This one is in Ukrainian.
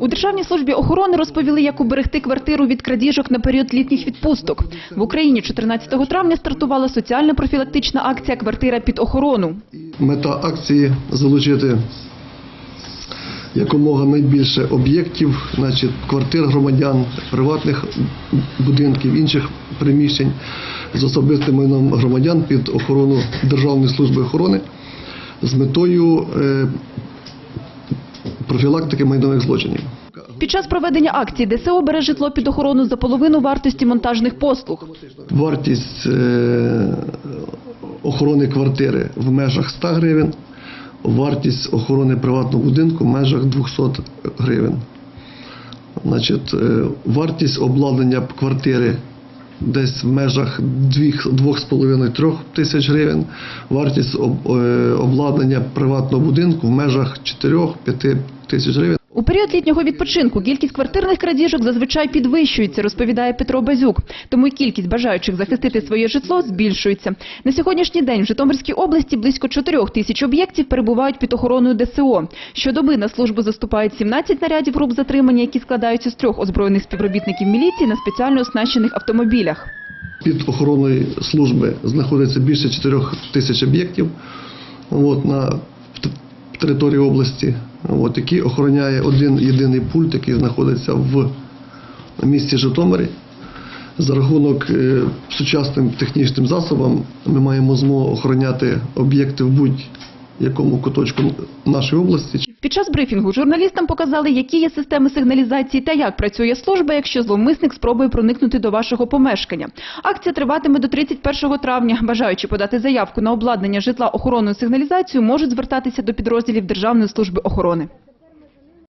У Державній службі охорони розповіли, як уберегти квартиру від крадіжок на період літніх відпусток. В Україні 14 травня стартувала соціальна профілактична акція «Квартира під охорону». Мета акції залучити якомога найбільше об'єктів, значить, квартир громадян, приватних будинків, інших приміщень з особистим майном громадян під охорону Державної служби охорони з метою е, профілактики майнових злочинів. Під час проведення акції ДСО бере житло під охорону за половину вартості монтажних послуг. Вартість е, охорони квартири в межах 100 гривень, вартість охорони приватного будинку в межах 200 гривень. Значить, е, вартість обладнання квартири десь в межах 2,5-3 тисяч гривень, вартість е, обладнання приватного будинку в межах 4-5 тисяч гривень. У період літнього відпочинку кількість квартирних крадіжок зазвичай підвищується, розповідає Петро Базюк. Тому й кількість бажаючих захистити своє житло збільшується. На сьогоднішній день в Житомирській області близько 4 тисяч об'єктів перебувають під охороною ДСО. Щодоби на службу заступають 17 нарядів груп затримання, які складаються з трьох озброєних співробітників міліції на спеціально оснащених автомобілях. Під охороною служби знаходиться більше 4 тисяч об'єктів от, на території області, от, який охороняє один єдиний пульт, який знаходиться в місті Житомирі. За рахунок е, сучасним технічним засобам ми маємо змогу охороняти об'єкти в будь-якому куточку нашої області. Під час брифінгу журналістам показали, які є системи сигналізації та як працює служба, якщо зловмисник спробує проникнути до вашого помешкання. Акція триватиме до 31 травня. Бажаючи подати заявку на обладнання житла охоронною сигналізацією, можуть звертатися до підрозділів Державної служби охорони.